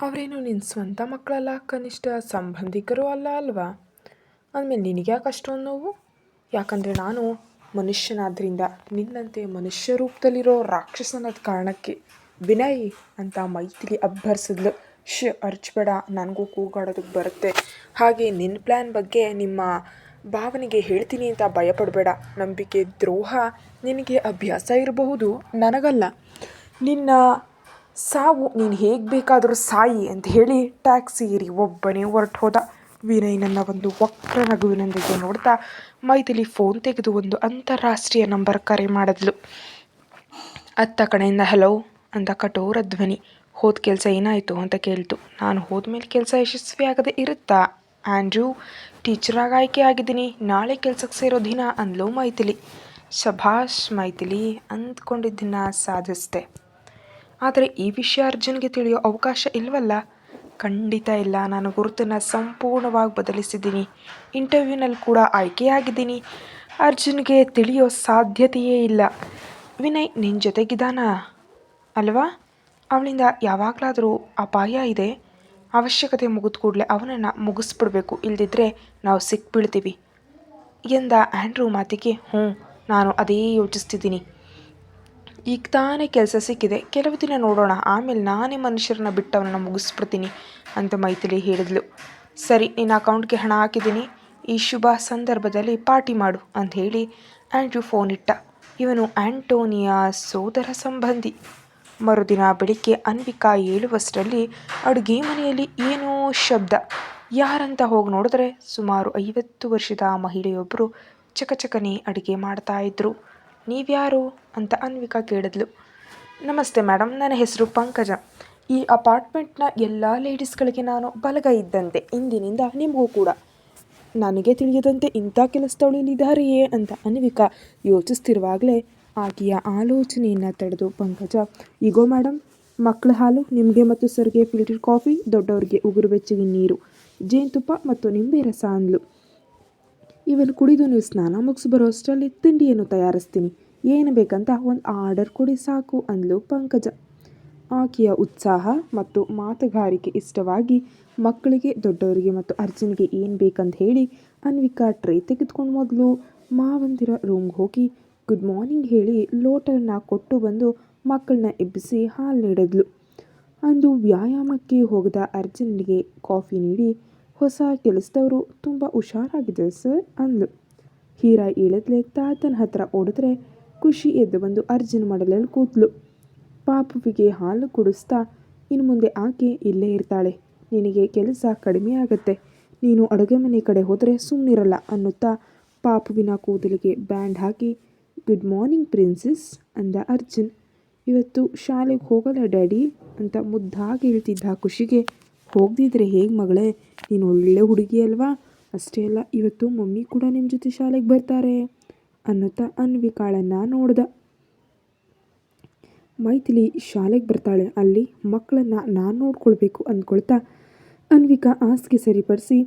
ಅವರೇನು ನಿನ್ನ ಸ್ವಂತ ಮಕ್ಕಳಲ್ಲ, ಕನಿಷ್ಠ ಸಂಬಂಧಿಕರು ಅಲ್ಲ ಅಲ್ವಾ? ಅಂದಮೇಲೆ ನಿನಗ್ಯಾಕೆ ಅಷ್ಟೊಂದು ನೋವು? ಯಾಕಂದರೆ ನಾನು ಮನುಷ್ಯನಾದ್ರಿಂದ, ನಿನ್ನಂತೆ ಮನುಷ್ಯ ರೂಪದಲ್ಲಿರೋ ರಾಕ್ಷಸನದ ಕಾರಣಕ್ಕೆ ವಿನಯ್ ಅಂತ ಮೈಥಿಲಿ ಅಬ್ಬರಿಸಿದ್ಲು. ಶ್ ಅರ್ಚಬೇಡ, ನನಗೂ ಕೂಗಾಡೋದಕ್ಕೆ ಬರುತ್ತೆ. ಹಾಗೆ ನಿನ್ನ ಪ್ಲ್ಯಾನ್ ಬಗ್ಗೆ ನಿಮ್ಮ ಭಾವನೆಗೆ ಹೇಳ್ತೀನಿ ಅಂತ ಭಯಪಡಬೇಡ. ನಂಬಿಕೆ ದ್ರೋಹ ನಿನಗೆ ಅಭ್ಯಾಸ ಇರಬಹುದು. ನನಗಲ್ಲ. ನಿನ್ನ ಸಾವು, ನೀನು ಹೇಗೆ ಬೇಕಾದರೂ ಸಾಯಿ ಅಂತ ಹೇಳಿ ಟ್ಯಾಕ್ಸಿ ಏರಿ ಒಬ್ಬನೇ ಹೊರಟು ಹೋದ ವಿನಯ್ ನನ್ನ ಒಂದು ವಕ್ರ ನಗುವಿನೊಂದಿಗೆ ನೋಡ್ತಾ ಮೈಥಿಲಿ ಫೋನ್ ತೆಗೆದು ಒಂದು ಅಂತಾರಾಷ್ಟ್ರೀಯ ನಂಬರ್ ಕರೆ ಮಾಡಿದ್ಲು. ಅತ್ತ ಕಡೆಯಿಂದ ಹಲೋ ಅಂತ ಕಠೋರ ಧ್ವನಿ. ಹೋದ ಕೆಲಸ ಏನಾಯಿತು? ಅಂತ ಕೇಳ್ತು. ನಾನು ಹೋದ್ಮೇಲೆ ಕೆಲಸ ಯಶಸ್ವಿ ಆಗದೆ ಇರುತ್ತಾ? ಆ್ಯಂಡ್ರೂ ಟೀಚರಾಗಿ ಆಯ್ಕೆ ಆಗಿದ್ದೀನಿ. ನಾಳೆ ಕೆಲ್ಸಕ್ಕೆ ಸೇರೋ ದಿನ, ಅಂದ್ಲು ಮೈಥಿಲಿ. ಶಭಾಷ್ ಮೈಥಿಲಿ ಅಂದ್ಕೊಂಡಿದ್ದನ್ನ ಸಾಧಿಸ್ದೆ. ಆದರೆ ಈ ವಿಷಯ ಅರ್ಜುನ್ಗೆ ತಿಳಿಯೋ ಅವಕಾಶ ಇಲ್ವಲ್ಲ? ಖಂಡಿತ ಇಲ್ಲ. ನಾನು ಗುರುತನ್ನು ಸಂಪೂರ್ಣವಾಗಿ ಬದಲಿಸಿದ್ದೀನಿ. ಇಂಟರ್ವ್ಯೂನಲ್ಲಿ ಕೂಡ ಆಯ್ಕೆಯಾಗಿದ್ದೀನಿ. ಅರ್ಜುನ್ಗೆ ತಿಳಿಯೋ ಸಾಧ್ಯತೆಯೇ ಇಲ್ಲ. ವಿನಯ್ ನಿನ್ನ ಜೊತೆಗಿದ್ದಾನ? ಅಲ್ವಾ? ಅವಳಿಂದ ಯಾವಾಗಲಾದರೂ ಅಪಾಯ ಇದೆ. ಅವಶ್ಯಕತೆ ಮುಗಿದ ಕೂಡಲೇ ಅವನನ್ನು ಮುಗಿಸ್ಬಿಡ್ಬೇಕು. ಇಲ್ದಿದ್ರೆ ನಾವು ಸಿಕ್ಬಿಡ್ತೀವಿ. ಎಂದ ಆ್ಯಂಡ್ರೂ ಮಾತಿಗೆ ಹ್ಞೂ ನಾನು ಅದೇ ಯೋಚಿಸ್ತಿದ್ದೀನಿ. ಈಗ ತಾನೇ ಕೆಲಸ ಸಿಕ್ಕಿದೆ. ಕೆಲವು ದಿನ ನೋಡೋಣ. ಆಮೇಲೆ ನಾನೇ ಮನುಷ್ಯರನ್ನ ಬಿಟ್ಟು ಅವನನ್ನು ಮುಗಿಸ್ಬಿಡ್ತೀನಿ ಅಂತ ಮೈಥಿಲಿ ಹೇಳಿದ್ಲು. ಸರಿ, ನಿನ್ನ ಅಕೌಂಟ್ಗೆ ಹಣ ಹಾಕಿದ್ದೀನಿ. ಈ ಶುಭ ಸಂದರ್ಭದಲ್ಲಿ ಪಾರ್ಟಿ ಮಾಡು ಅಂತ ಹೇಳಿ ಆ್ಯಂಡ್ರ್ಯೂ ಫೋನ್ ಇಟ್ಟ. ಇವನು ಆ್ಯಂಟೋನಿಯಾ ಸೋದರ ಸಂಬಂಧಿ. ಮರುದಿನ ಬೆಳಿಗ್ಗೆ ಅನ್ವಿಕಾ ಏಳುವಷ್ಟರಲ್ಲಿ ಅಡುಗೆ ಮನೆಯಲ್ಲಿ ಏನೋ ಶಬ್ದ. ಯಾರಂತ ಹೋಗಿ ನೋಡಿದ್ರೆ ಸುಮಾರು ಐವತ್ತು ವರ್ಷದ ಮಹಿಳೆಯೊಬ್ಬರು ಚಕಚಕನೆ ಅಡುಗೆ ಮಾಡ್ತಾ ಇದ್ರು. ನೀವ್ಯಾರು ಅಂತ ಅನ್ವಿಕಾ ಕೇಳಿದ್ಲು. ನಮಸ್ತೆ ಮೇಡಮ್ ನನ್ನ ಹೆಸರು ಪಂಕಜ. ಈ ಅಪಾರ್ಟ್ಮೆಂಟ್ನ ಎಲ್ಲ ಲೇಡೀಸ್ಗಳಿಗೆ ನಾನು ಬಲಗೈ ಇದ್ದಂತೆ, ಇಂದಿನಿಂದ ನಿಮಗೂ ಕೂಡ. ನನಗೆ ತಿಳಿಯದಂತೆ ಇಂಥ ಕೆಲಸದವಳಿದ್ದಾರೆಯೇ ಅಂತ ಅನ್ವಿಕಾ ಯೋಚಿಸ್ತಿರುವಾಗಲೇ ಆಕೆಯ ಆಲೋಚನೆಯನ್ನು ತಡೆದು ಪಂಕಜ ಈಗೋ ಮೇಡಮ್ ಮಕ್ಕಳ ಹಾಲು ನಿಮಗೆ ಮತ್ತು ಸರ್ಗೆ ಫಿಲ್ಟರ್ ಕಾಫಿ ದೊಡ್ಡವರಿಗೆ ಉಗುರು ಬೆಚ್ಚಗೆ ನೀರು, ಜೇನುತುಪ್ಪ ಮತ್ತು ನಿಂಬೆ ರಸ ಅಂದ್ಲು. ಇವನು ಕುಡಿದು ನೀವು ಸ್ನಾನ ಮುಗಿಸಿ ಬರೋ ಅಷ್ಟರಲ್ಲಿ ತಿಂಡಿಯನ್ನು ತಯಾರಿಸ್ತೀನಿ. ಏನು ಬೇಕಂತ ಒಂದು ಆರ್ಡರ್ ಕೊಡಿ ಸಾಕು ಅಂದ್ಲು ಪಂಕಜ. ಆಕೆಯ ಉತ್ಸಾಹ ಮತ್ತು ಮಾತುಗಾರಿಕೆ ಇಷ್ಟವಾಗಿ ಮಕ್ಕಳಿಗೆ, ದೊಡ್ಡವರಿಗೆ ಮತ್ತು ಅರ್ಜುನಿಗೆ ಏನು ಬೇಕಂತ ಹೇಳಿ ಅನ್ವಿಕಾ ಟ್ರೇ ತೆಗೆದುಕೊಂಡು ಮೊದಲು ಮಾವಂದಿರ ರೂಮ್ಗೆ ಹೋಗಿ ಗುಡ್ ಮಾರ್ನಿಂಗ್ ಹೇಳಿ ಲೋಟನ ಕೊಟ್ಟು ಬಂದು ಮಕ್ಕಳನ್ನ ಎಬ್ಬಿಸಿ ಹಾಲು ನೀಡಿದ್ಲು. ಅಂದು ವ್ಯಾಯಾಮಕ್ಕೆ ಹೋಗದ ಅರ್ಜುನಿಗೆ ಕಾಫಿ ನೀಡಿ ಹೊಸ ಕೆಲಸದವರು ತುಂಬ ಹುಷಾರಾಗಿದೆ ಸರ್ ಅಂದ್ಲು. ಹೀರಾ ಇಳಿದ್ಲೆ ತಾತನ ಹತ್ರ ಓಡಿದ್ರೆ ಖುಷಿ ಎದ್ದು ಬಂದು ಅರ್ಜುನ್ ಮಾಡಲಲ್ಲಿ ಕೂತ್ಲು. ಪಾಪುವಿಗೆ ಹಾಲು ಕುಡಿಸ್ತಾ ಇನ್ನು ಮುಂದೆ ಆಕೆ ಇಲ್ಲೇ ಇರ್ತಾಳೆ. ನಿನಗೆ ಕೆಲಸ ಕಡಿಮೆ ಆಗುತ್ತೆ. ನೀನು ಅಡುಗೆ ಮನೆ ಕಡೆ ಹೋದರೆ ಸುಮ್ಮನಿರಲ್ಲ ಅನ್ನುತ್ತಾ ಪಾಪುವಿನ ಕೂದಲಿಗೆ ಬ್ಯಾಂಡ್ ಹಾಕಿ, ಗುಡ್ ಮಾರ್ನಿಂಗ್ ಪ್ರಿನ್ಸಸ್ ಅಂದ ಅರ್ಜುನ್. ಇವತ್ತು ಶಾಲೆಗೆ ಹೋಗಲ್ಲ ಡ್ಯಾಡಿ ಅಂತ ಮುದ್ದಾಗಿ ಹೇಳ್ತಿದ್ದ ಖುಷಿಗೆ ಹೋಗದಿದ್ರೆ ಹೇಗೆ ಮಗಳೇ? ನೀನು ಒಳ್ಳೆ ಹುಡುಗಿ ಅಲ್ವಾ? ಅಷ್ಟೇ ಅಲ್ಲ, ಇವತ್ತು ಮಮ್ಮಿ ಕೂಡ ನಿಮ್ಮ ಜೊತೆ ಶಾಲೆಗೆ ಬರ್ತಾರೆ ಅನ್ನುತ್ತಾ ಅನ್ವಿಕಾಳನ್ನು ನೋಡ್ದ. ಮೈಥಿಲಿ ಶಾಲೆಗೆ ಬರ್ತಾಳೆ, ಅಲ್ಲಿ ಮಕ್ಕಳನ್ನು ನಾನು ನೋಡ್ಕೊಳ್ಬೇಕು ಅಂದ್ಕೊಳ್ತಾ ಅನ್ವಿಕಾ ಆಸ್ಗೆ ಸರಿಪಡಿಸಿ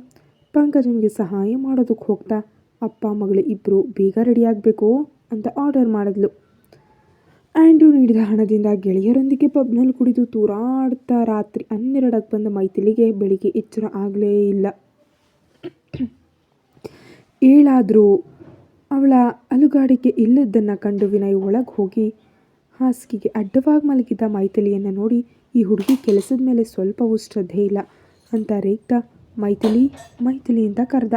ಪಂಕಜನ್ಗೆ ಸಹಾಯ ಮಾಡೋದಕ್ಕೆ ಹೋಗ್ತಾ, ಅಪ್ಪ, ಮಗಳು ಇಬ್ಬರು ಬೇಗ ರೆಡಿ ಆಗಬೇಕು ಅಂತ ಆರ್ಡರ್ ಮಾಡಿದ್ಲು. ಆ್ಯಂಡ್ರೂ ನೀಡಿದ ಹಣದಿಂದ ಗೆಳೆಯರೊಂದಿಗೆ ಪಬ್ನಲ್ಲಿ ಕುಡಿದು ತೂರಾಡ್ತಾ ರಾತ್ರಿ ಹನ್ನೆರಡಕ್ಕೆ ಬಂದ ಮೈಥಿಲಿಗೆ ಬೆಳಿಗ್ಗೆ ಎಚ್ಚರ ಆಗಲೇ ಇಲ್ಲ. ಏಳಾದರೂ ಅವಳ ಅಲುಗಾಡಿಕೆ ಇಲ್ಲದನ್ನು ಕಂಡು ವಿನಯ್ ಒಳಗೆ ಹೋಗಿ ಹಾಸಿಗೆಗೆ ಅಡ್ಡವಾಗಿ ಮಲಗಿದ್ದ ಮೈಥಿಲಿಯನ್ನು ನೋಡಿ, ಈ ಹುಡುಗಿ ಕೆಲಸದ ಮೇಲೆ ಸ್ವಲ್ಪವೂ ಶ್ರದ್ಧೆ ಇಲ್ಲ ಅಂತ ರೇಗ್ತಾ, ಮೈಥಿಲಿ ಮೈಥಿಲಿ ಅಂತ ಕರೆದ.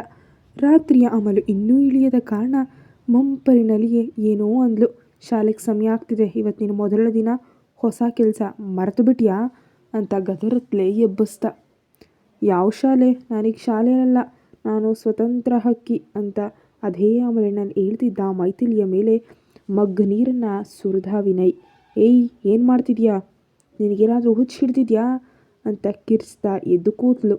ರಾತ್ರಿಯ ಅಮಲು ಇನ್ನೂ ಇಳಿಯದ ಕಾರಣ ಮಂಪರಿನಲ್ಲಿಯೇ ಏನೋ ಅಂದ್ಲು. ಶಾಲೆಗೆ ಸಮಯ ಆಗ್ತಿದೆ. ಇವತ್ತು ನೀನು ಮೊದಲ ದಿನ ಹೊಸ ಕೆಲಸ ಮರೆತು ಬಿಟ್ಯಾ ಅಂತ ಗದರತ್ಲೆ ಎಬ್ಬಿಸ್ತ. ಯಾವ ಶಾಲೆ? ನನಗೆ ಶಾಲೆಯಲ್ಲ ನಾನು ಸ್ವತಂತ್ರ ಹಕ್ಕಿ ಅಂತ ಅದೇ ಆಮೇಲೆ ನಾನು ಹೇಳ್ತಿದ್ದ ಮೈಥಿಲಿಯ ಮೇಲೆ ಮಗ್ಗ ನೀರನ್ನು ಸುರಿದ ವಿನಯ್. ಏಯ್, ಏನು ಮಾಡ್ತಿದ್ಯಾ? ನಿನಗೇನಾದರೂ ಹುಚ್ಚು ಹಿಡ್ದಿದ್ಯಾ? ಅಂತ ಕಿರ್ಸ್ತಾ ಎದ್ದು ಕೂತ್ಲು.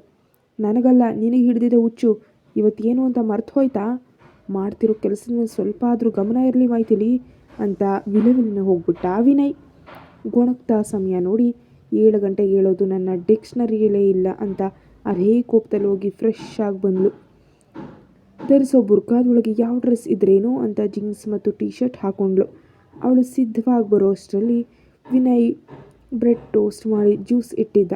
ನನಗಲ್ಲ, ನಿನಗೆ ಹಿಡ್ದಿದೆ ಹುಚ್ಚು. ಇವತ್ತೇನು ಅಂತ ಮರ್ತು ಹೋಯ್ತಾ? ಮಾಡ್ತಿರೋ ಕೆಲಸದ ಸ್ವಲ್ಪ ಆದರೂ ಗಮನ ಇರಲಿ ಮೈಥಿಲಿ. ಅಂತ ವಿಲವಿಲಿನ ಹೋಗ್ಬಿಟ್ಟ ವಿನಯ್. ಗೊಣಗ್ತಾ ಸಮಯ ನೋಡಿ, ಏಳು ಗಂಟೆಗೆ ಹೇಳೋದು ನನ್ನ ಡಿಕ್ಷನರಿಯಲ್ಲೇ ಇಲ್ಲ ಅಂತ ಅರೇ ಕೋಪದಲ್ಲಿ ಹೋಗಿ ಫ್ರೆಶ್ ಆಗಿ ಬಂದಳು ಧರಿಸೋ ಬುರ್ಕಾದೊಳಗೆ ಯಾವ ಡ್ರೆಸ್ ಇದ್ರೇನೋ? ಅಂತ ಜೀನ್ಸ್ ಮತ್ತು ಟೀ ಶರ್ಟ್ ಹಾಕೊಂಡ್ಳು. ಅವಳು ಸಿದ್ಧವಾಗಿ ಬರೋ ಅಷ್ಟರಲ್ಲಿ ವಿನಯ್ ಬ್ರೆಡ್ ಟೋಸ್ಟ್ ಮಾಡಿ ಜ್ಯೂಸ್ ಇಟ್ಟಿದ್ದ.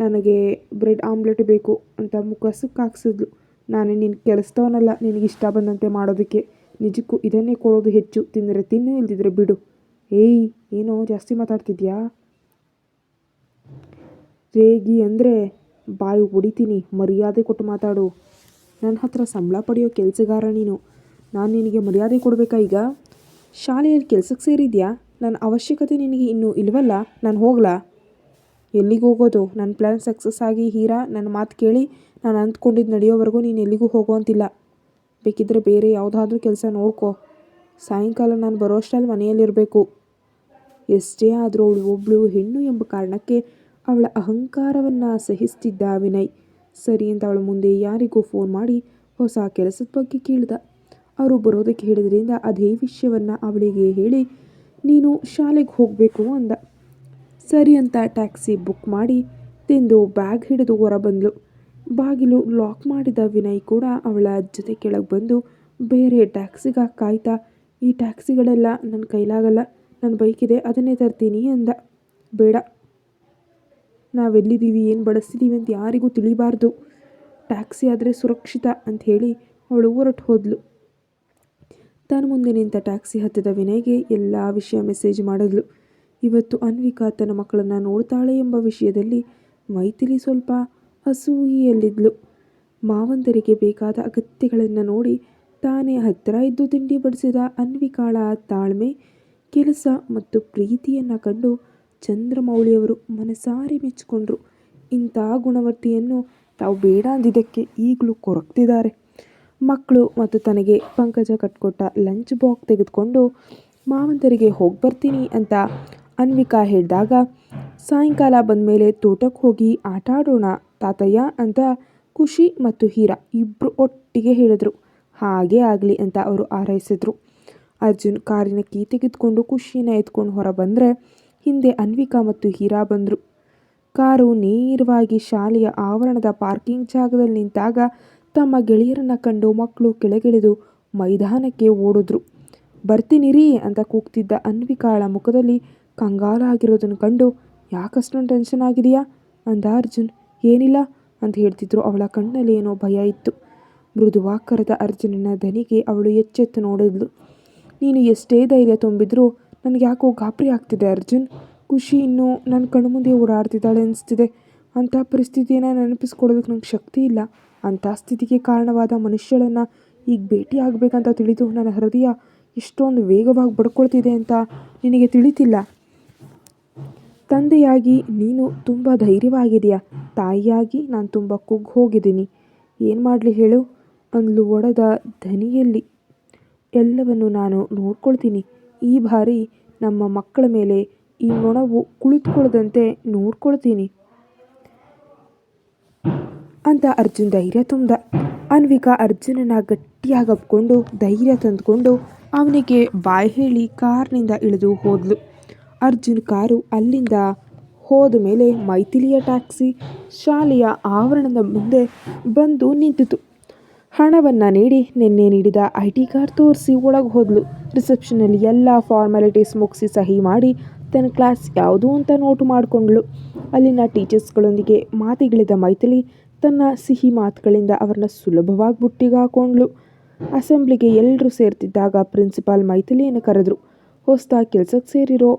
ನನಗೆ ಬ್ರೆಡ್ ಆಮ್ಲೆಟ್ ಬೇಕು ಅಂತ ಮುಖ ಹಾಕ್ಸಿದ್ಲು ನಾನು ನಿನ್ನ ಕೆಲಸದವನಲ್ಲ ನಿನಗೆ ಇಷ್ಟ ಬಂದಂತೆ ಮಾಡೋದಕ್ಕೆ. ನಿಜಕ್ಕೂ ಇದನ್ನೇ ಕೊಡೋದು ಹೆಚ್ಚು. ತಿಂದರೆ ತಿನ್ನು, ಇಲ್ದಿದ್ರೆ ಬಿಡು. ಏಯ್, ಏನೋ ಜಾಸ್ತಿ ಮಾತಾಡ್ತಿದ್ಯಾ? ರೇಗಿ ಅಂದರೆ, ಬಾಯಿ ಹೊಡಿತೀನಿ, ಮರ್ಯಾದೆ ಕೊಟ್ಟು ಮಾತಾಡು. ನನ್ನ ಹತ್ರ ಸಂಬಳ ಪಡೆಯೋ ಕೆಲಸಗಾರ ನೀನು. ನಾನು ನಿನಗೆ ಮರ್ಯಾದೆ ಕೊಡಬೇಕಾ ಈಗ? ಶಾಲೆಯಲ್ಲಿ ಕೆಲಸಕ್ಕೆ ಸೇರಿದ್ಯಾ? ನನ್ನ ಅವಶ್ಯಕತೆ ನಿನಗೆ ಇನ್ನೂ ಇಲ್ವಲ್ಲ? ನಾನು ಹೋಗ್ಲಾ? ಎಲ್ಲಿಗೆ ಹೋಗೋದು? ನನ್ನ ಪ್ಲ್ಯಾನ್ ಸಕ್ಸಸ್ ಆಗಿ ಹೀರಾ ನನ್ನ ಮಾತು ಕೇಳಿ, ನಾನು ಅಂದ್ಕೊಂಡಿದ್ದು ನಡೆಯೋವರೆಗೂ ನೀನು ಎಲ್ಲಿಗೂ ಹೋಗೋವಂತಿಲ್ಲ ಬೇಕಿದ್ದರೆ ಬೇರೆ ಯಾವುದಾದ್ರೂ ಕೆಲಸ ನೋಡ್ಕೋ. ಸಾಯಂಕಾಲ ನಾನು ಬರೋಷ್ಟರಲ್ಲಿ ಮನೆಯಲ್ಲಿರಬೇಕು. ಎಷ್ಟೇ ಆದರೂ ಅವಳು ಒಬ್ಬಳು ಹೆಣ್ಣು ಎಂಬ ಕಾರಣಕ್ಕೆ ಅವಳ ಅಹಂಕಾರವನ್ನು ಸಹಿಸ್ತಿದ್ದ ವಿನಯ್. ಸರಿ ಅಂತ ಅವಳ ಮುಂದೆ ಯಾರಿಗೂ ಫೋನ್ ಮಾಡಿ ಹೊಸ ಕೆಲಸದ ಬಗ್ಗೆ ಕೇಳಿದ. ಅವರು ಬರೋದಕ್ಕೆ ಹೇಳಿದ್ರಿಂದ ಅದೇ ವಿಷಯವನ್ನು ಅವಳಿಗೆ ಹೇಳಿ, ನೀನು ಶಾಲೆಗೆ ಹೋಗಬೇಕು ಅಂದ. ಸರಿ ಅಂತ ಟ್ಯಾಕ್ಸಿ ಬುಕ್ ಮಾಡಿ ತಿಂದು ಬ್ಯಾಗ್ ಹಿಡಿದು ಹೊರ ಬಂದಳು ಬಾಗಿಲು ಲಾಕ್ ಮಾಡಿದ ವಿನಯ್ ಕೂಡ ಅವಳ ಜೊತೆ ಕೆಳಗೆ ಬಂದು, ಬೇರೆ ಟ್ಯಾಕ್ಸಿಗೆ ಕಾಯ್ತಾ? ಈ ಟ್ಯಾಕ್ಸಿಗಳೆಲ್ಲ ನನ್ನ ಕೈಲಾಗಲ್ಲ. ನನ್ನ ಬೈಕಿದೆ, ಅದನ್ನೇ ತರ್ತೀನಿ ಅಂದ. ಬೇಡ. ನಾವೆಲ್ಲಿದ್ದೀವಿ, ಏನು ಬಳಸ್ತಿದ್ದೀವಿ ಅಂತ ಯಾರಿಗೂ ತಿಳಿಬಾರ್ದು. ಟ್ಯಾಕ್ಸಿ ಆದರೆ ಸುರಕ್ಷಿತ ಅಂತ ಹೇಳಿ ಅವಳು ಹೊರಟು ಹೋದ್ಲು. ತನ್ನ ಮುಂದೆ ನಿಂತ ಟ್ಯಾಕ್ಸಿ ಹತ್ತಿದ ವಿನಯ್ಗೆ ಎಲ್ಲ ವಿಷಯ ಮೆಸೇಜ್ ಮಾಡಿದ್ಲು. ಇವತ್ತು ಅನ್ವಿಕಾ ತನ್ನ ಮಕ್ಕಳನ್ನು ನೋಡ್ತಾಳೆ ಎಂಬ ವಿಷಯದಲ್ಲಿ ಮೈತಿಲಿ ಸ್ವಲ್ಪ ಅಸೂಯೆಯಲ್ಲಿದ್ಲು ಮಾವಂದರಿಗೆ ಬೇಕಾದ ಅಗತ್ಯಗಳನ್ನು ನೋಡಿ ತಾನೇ ಹತ್ತಿರ ಇದ್ದು ತಿಂಡಿ ಬಡಿಸಿದ ಅನ್ವಿಕಾಳ ತಾಳ್ಮೆ, ಕೆಲಸ ಮತ್ತು ಪ್ರೀತಿಯನ್ನು ಕಂಡು ಚಂದ್ರಮೌಳಿಯವರು ಮನಸಾರಿ ಮೆಚ್ಚಿಕೊಂಡ್ರು. ಇಂಥ ಗುಣವರ್ತಿಯನ್ನು ತಾವು ಬೇಡ ಅಂದಿದ್ದಕ್ಕೆ ಈಗಲೂ ಕೊರಗ್ತಿದ್ದಾರೆ ಮಕ್ಕಳು ಮತ್ತು ತನಗೆ ಪಂಕಜ ಕಟ್ಕೊಟ್ಟ ಲಂಚ್ ಬಾಕ್ಸ್ ತೆಗೆದುಕೊಂಡು ಮಾವಂತರಿಗೆ ಹೋಗಿ ಬರ್ತೀನಿ ಅಂತ ಅನ್ವಿಕಾ ಹೇಳಿದಾಗ, ಸಾಯಂಕಾಲ ಬಂದಮೇಲೆ ತೋಟಕ್ಕೆ ಹೋಗಿ ಆಟ ಆಡೋಣ, ತಾತಯ್ಯ ಅಂತ ಖುಷಿ ಮತ್ತು ಹೀರಾ ಇಬ್ಬರು ಒಟ್ಟಿಗೆ ಹೇಳಿದರು. ಹಾಗೇ ಆಗಲಿ ಅಂತ ಅವರು ಹಾರೈಸಿದ್ರು. ಅರ್ಜುನ್ ಕಾರಿನ ಕೀ ತೆಗೆದುಕೊಂಡು ಖುಷಿನ ಎತ್ಕೊಂಡು ಹೊರ ಬಂದರೆ ಹಿಂದೆ ಅನ್ವಿಕಾ ಮತ್ತು ಹೀರಾ ಬಂದರು. ಕಾರು ನೇರವಾಗಿ ಶಾಲೆಯ ಆವರಣದ ಪಾರ್ಕಿಂಗ್ ಜಾಗದಲ್ಲಿ ನಿಂತಾಗ ತಮ್ಮ ಗೆಳೆಯರನ್ನು ಕಂಡು ಮಕ್ಕಳು ಕೆಳಗಿಳಿದು ಮೈದಾನಕ್ಕೆ ಓಡಿದ್ರು. ಬರ್ತೀನಿರಿ ಅಂತ ಕೂಗ್ತಿದ್ದ ಅನ್ವಿಕಾಳ ಮುಖದಲ್ಲಿ ಕಂಗಾಲಾಗಿರೋದನ್ನು ಕಂಡು, ಯಾಕಷ್ಟೊಂದು ಟೆನ್ಷನ್ ಆಗಿದೆಯಾ ಅಂದ ಅರ್ಜುನ್. ಏನಿಲ್ಲ, ಅಂತ ಹೇಳ್ತಿದ್ರು. ಅವಳ ಕಣ್ಣಲ್ಲಿ ಏನೋ ಭಯ ಇತ್ತು. ಮೃದುವಾಕರದ ಅರ್ಜುನನ ದನಿಗೆ ಅವಳು ಎಚ್ಚೆತ್ತು ನೋಡಿದ್ಲು. ನೀನು ಎಷ್ಟೇ ಧೈರ್ಯ ತುಂಬಿದ್ರೂ ನನಗೆ ಯಾಕೋ ಗಾಬರಿ ಆಗ್ತಿದೆ ಅರ್ಜುನ್. ಖುಷಿ ಇನ್ನೂ ನನ್ನ ಕಣ್ಣು ಮುಂದೆ ಓಡಾಡ್ತಿದ್ದಾಳೆ ಅನಿಸ್ತಿದೆ. ಅಂಥ ಪರಿಸ್ಥಿತಿಯನ್ನ ನೆನಪಿಸ್ಕೊಡೋದಕ್ಕೆ ನಂಗೆ ಶಕ್ತಿ ಇಲ್ಲ. ಅಂಥ ಸ್ಥಿತಿಗೆ ಕಾರಣವಾದ ಮನುಷ್ಯಳನ್ನು ಈಗ ಭೇಟಿ ಆಗಬೇಕಂತ ತಿಳಿದು ನನ್ನ ಹೃದಯ ಇಷ್ಟೊಂದು ವೇಗವಾಗಿ ಬಡ್ಕೊಳ್ತಿದೆ ಅಂತ ನಿನಗೆ ತಿಳಿತಿಲ್ಲ. ತಂದೆಯಾಗಿ ನೀನು ತುಂಬ ಧೈರ್ಯವಾಗಿದೆಯಾ? ತಾಯಿಯಾಗಿ ನಾನು ತುಂಬ ಕುಗ್ಗಿ ಹೋಗಿದ್ದೀನಿ. ಏನು ಮಾಡಲಿ ಹೇಳು? ಅಂದ್ಲು ಒಡೆದ ಧನಿಯಲ್ಲಿ ಎಲ್ಲವನ್ನು ನಾನು ನೋಡ್ಕೊಳ್ತೀನಿ. ಈ ಬಾರಿ ನಮ್ಮ ಮಕ್ಕಳ ಮೇಲೆ ಈ ನೊಣವು ಕುಳಿತುಕೊಳ್ಳದಂತೆ ನೋಡ್ಕೊಳ್ತೀನಿ. ಅಂತ ಅರ್ಜುನ್ ಧೈರ್ಯ ತುಂಬ್ದ. ಅನ್ವಿಕಾ ಅರ್ಜುನನ ಗಟ್ಟಿಯಾಗಿ ಅಪ್ಕೊಂಡು ಧೈರ್ಯ ತಂದುಕೊಂಡು ಅವನಿಗೆ ಬಾಯಿ ಹೇಳಿ ಕಾರ್ನಿಂದ ಇಳಿದು ಹೋದ್ಲು. ಅರ್ಜುನ್ ಕಾರು ಅಲ್ಲಿಂದ ಹೋದ ಮೇಲೆ ಮೈಥಿಲಿಯ ಟ್ಯಾಕ್ಸಿ ಶಾಲೆಯ ಆವರಣದ ಮುಂದೆ ಬಂದು ನಿಂತಿತು. ಹಣವನ್ನು ನೀಡಿ ನಿನ್ನೆ ನೀಡಿದ ಐ ಟಿ ಕಾರ್ಡ್ ತೋರಿಸಿ ಒಳಗೆ ಹೋದ್ಲು. ರಿಸೆಪ್ಷನಲ್ಲಿ ಎಲ್ಲ ಫಾರ್ಮಾಲಿಟೀಸ್ ಮುಗಿಸಿ ಸಹಿ ಮಾಡಿ ತನ್ನ ಕ್ಲಾಸ್ ಯಾವುದು ಅಂತ ನೋಟು ಮಾಡಿಕೊಂಡ್ಳು. ಅಲ್ಲಿನ ಟೀಚರ್ಸ್ಗಳೊಂದಿಗೆ ಮಾತಿಗಿಳಿದ ಮೈಥಿಲಿ ತನ್ನ ಸಿಹಿ ಮಾತುಗಳಿಂದ ಅವರನ್ನ ಸುಲಭವಾಗಿ ಬುಟ್ಟಿಗಾಕೊಂಡ್ಳು. ಅಸೆಂಬ್ಲಿಗೆ ಎಲ್ಲರೂ ಸೇರ್ತಿದ್ದಾಗ ಪ್ರಿನ್ಸಿಪಾಲ್ ಮೈಥಿಲಿಯನ್ನು ಕರೆದರು. ಹೊಸ್ದಾಗಿ ಕೆಲಸಕ್ಕೆ ಸೇರಿರೋ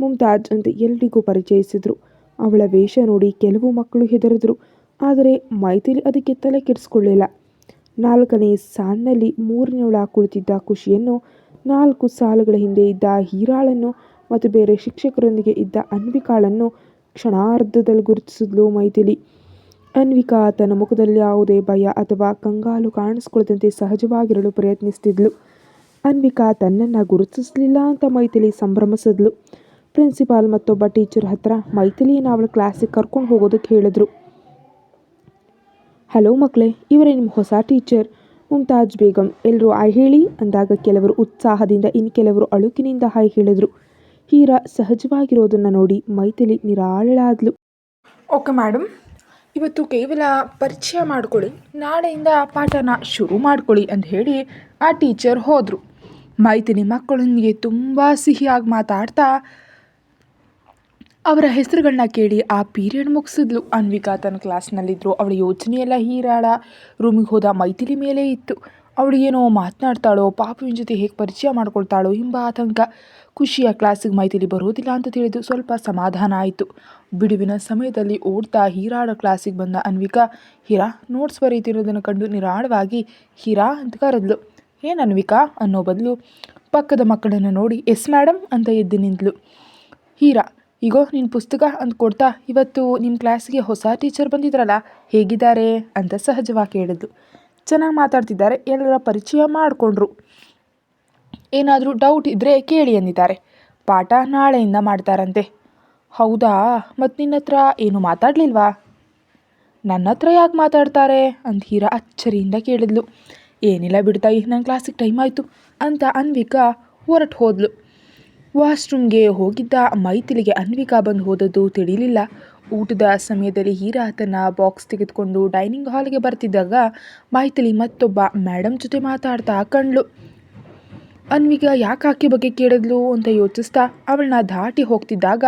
ಮುಮ್ತಾಜ್ ಅಂತ ಎಲ್ರಿಗೂ ಪರಿಚಯಿಸಿದ್ರು. ಅವಳ ವೇಷ ನೋಡಿ ಕೆಲವು ಮಕ್ಕಳು ಹೆದರಿದ್ರು, ಆದರೆ ಮೈಥಿಲಿ ಅದಕ್ಕೆ ತಲೆ ಕೆಡಿಸ್ಕೊಳ್ಳಿಲ್ಲ. ನಾಲ್ಕನೇ ಸಾಲಿನಲ್ಲಿ ಮೂರನೇವಳ ಕುಳಿತಿದ್ದ ಖುಷಿಯನ್ನು, ನಾಲ್ಕು ಸಾಲುಗಳ ಹಿಂದೆ ಇದ್ದ ಹೀರಾಳನ್ನು ಮತ್ತು ಬೇರೆ ಶಿಕ್ಷಕರೊಂದಿಗೆ ಇದ್ದ ಅನ್ವಿಕಾಳನ್ನು ಕ್ಷಣಾರ್ಧದಲ್ಲಿ ಗುರುತಿಸಿದ್ಲು ಮೈಥಿಲಿ. ಅನ್ವಿಕಾ ತನ್ನ ಮುಖದಲ್ಲಿ ಯಾವುದೇ ಭಯ ಅಥವಾ ಕಂಗಾಲು ಕಾಣಿಸ್ಕೊಳ್ಳದಂತೆ ಸಹಜವಾಗಿರಲು ಪ್ರಯತ್ನಿಸ್ತಿದ್ಲು. ಅನ್ವಿಕಾ ತನ್ನನ್ನು ಗುರುತಿಸಲಿಲ್ಲ ಅಂತ ಮೈಥಿಲಿ ಸಂಭ್ರಮಿಸಿದ್ಲು. ಪ್ರಿನ್ಸಿಪಾಲ್ ಮತ್ತೊಬ್ಬ ಟೀಚರ್ ಹತ್ರ ಮೈಥಿಲಿಯನ್ನು ಅವಳ ಕ್ಲಾಸಿಗೆ ಕರ್ಕೊಂಡು ಹೋಗೋದಕ್ಕೆ ಹೇಳಿದ್ರು. ಹಲೋ ಮಕ್ಕಳೇ ಇವರೇ ನಿಮ್ಮ ಹೊಸ ಟೀಚರ್? ಮುಮ್ತಾಜ್ ಬೇಗಂ ಎಲ್ಲರೂ ಆಯ್ ಹೇಳಿ, ಅಂದಾಗ ಕೆಲವರು ಉತ್ಸಾಹದಿಂದ ಇನ್ನು ಕೆಲವರು ಅಳುಕಿನಿಂದ ಹಾಯ್ ಹೇಳಿದರು. ಹೀರಾ ಸಹಜವಾಗಿರೋದನ್ನು ನೋಡಿ ಮೈಥಿಲಿ ನಿರಾಳಾದ್ಲು ಓಕೆ ಮೇಡಮ್ ಇವತ್ತು ಕೇವಲ ಪರಿಚಯ ಮಾಡ್ಕೊಳ್ಳಿ, ನಾಳೆಯಿಂದ ಪಾಠನ ಶುರು ಮಾಡ್ಕೊಳ್ಳಿ ಅಂತ ಹೇಳಿ ಆ ಟೀಚರ್ ಹೋದರು. ಮೈಥಿಲಿ ಮಕ್ಕಳೊಂದಿಗೆ ತುಂಬ ಸಿಹಿಯಾಗಿ ಮಾತಾಡ್ತಾ ಅವರ ಹೆಸರುಗಳನ್ನ ಕೇಳಿ ಆ ಪೀರಿಯಡ್ ಮುಗಿಸಿದ್ಲು. ಅನ್ವಿಕಾ ತನ್ನ ಕ್ಲಾಸ್ನಲ್ಲಿದ್ದರು ಅವಳ ಯೋಚನೆ ಎಲ್ಲ ಹೀರಾಳ ರೂಮಿಗೆ ಹೋದ ಮೈಥಿಲಿ ಮೇಲೆ ಇತ್ತು. ಅವಳು ಏನೋ ಮಾತನಾಡ್ತಾಳೋ ಪಾಪುವಿನ ಜೊತೆ ಹೇಗೆ ಪರಿಚಯ ಮಾಡ್ಕೊಳ್ತಾಳೋ ಎಂಬ ಆತಂಕ. ಖುಷಿಯ ಕ್ಲಾಸಿಗೆ ಮೈಥಿಲಿ ಬರೋದಿಲ್ಲ ಅಂತ ತಿಳಿದು ಸ್ವಲ್ಪ ಸಮಾಧಾನ ಆಯಿತು. ಬಿಡುವಿನ ಸಮಯದಲ್ಲಿ ಓಡ್ತಾ ಹೀರಾಳ ಕ್ಲಾಸಿಗೆ ಬಂದ ಅನ್ವಿಕಾ, ಹೀರಾ ನೋಟ್ಸ್ ಬರೀತಿರೋದನ್ನು ಕಂಡು ನಿರಾಳವಾಗಿ ಹೀರಾ ಅಂತ ಕರೆದ್ಲು. ಏನು ಅನ್ವಿಕಾ? ಅನ್ನೋ ಬದಲು ಪಕ್ಕದ ಮಕ್ಕಳನ್ನು ನೋಡಿ, ಎಸ್ ಮೇಡಮ್ ಅಂತ ಎದ್ದು ನಿಂತಳು ಹೀರಾ ಈಗೋ ನಿನ್ನ ಪುಸ್ತಕ ಅಂತ ಕೊಡ್ತಾ ಇವತ್ತು ನಿಮ್ಮ ಕ್ಲಾಸ್ಗೆ ಹೊಸ ಟೀಚರ್ ಬಂದಿದ್ರಲ್ಲ, ಹೇಗಿದ್ದಾರೆ ಅಂತ ಸಹಜವಾಗಿ ಕೇಳಿದ್ಲು. ಚೆನ್ನಾಗಿ ಮಾತಾಡ್ತಿದ್ದಾರೆ, ಎಲ್ಲರ ಪರಿಚಯ ಮಾಡಿಕೊಂಡ್ರು. ಏನಾದರೂ ಡೌಟ್ ಇದ್ದರೆ ಕೇಳಿ ಅಂದಿದ್ದಾರೆ. ಪಾಠ ನಾಳೆಯಿಂದ ಮಾಡ್ತಾರಂತೆ. ಹೌದಾ? ಮತ್ತು ನಿನ್ನ ಹತ್ರ ಏನು ಮಾತಾಡಲಿಲ್ವಾ? ನನ್ನ ಹತ್ರ ಯಾಕೆ ಮಾತಾಡ್ತಾರೆ ಅಂತ ಹೀರಾ ಅಚ್ಚರಿಯಿಂದ ಕೇಳಿದ್ಲು. ಏನಿಲ್ಲ ಬಿಡ್ತಾಯಿ ನನ್ನ ಕ್ಲಾಸಿಗೆ ಟೈಮ್ ಆಯಿತು ಅಂತ ಅನ್ವಿಕಾ ಹೊರಟು ಹೋದ್ಲು. ವಾಶ್ರೂಮ್ಗೆ ಹೋಗಿದ್ದ ಮೈಥಿಲಿಗೆ ಅನ್ವಿಕಾ ಬಂದು ಹೋದದ್ದು ತಿಳಿಲಿಲ್ಲ. ಊಟದ ಸಮಯದಲ್ಲಿ ಹೀರಾ ತನ್ನ ಬಾಕ್ಸ್ ತೆಗೆದುಕೊಂಡು ಡೈನಿಂಗ್ ಹಾಲ್ಗೆ ಬರ್ತಿದ್ದಾಗ ಮೈಥಿಲಿ ಮತ್ತೊಬ್ಬ ಮೇಡಮ್ ಜೊತೆ ಮಾತಾಡ್ತಾ ಕಂಡ್ಲು ಅನ್ವಿಕಾ, ಯಾಕೆ ಆಕೆ ಬಗ್ಗೆ ಕೇಳಿದ್ಲು? ಅಂತ ಯೋಚಿಸ್ತಾ ಅವಳನ್ನ ದಾಟಿ ಹೋಗ್ತಿದ್ದಾಗ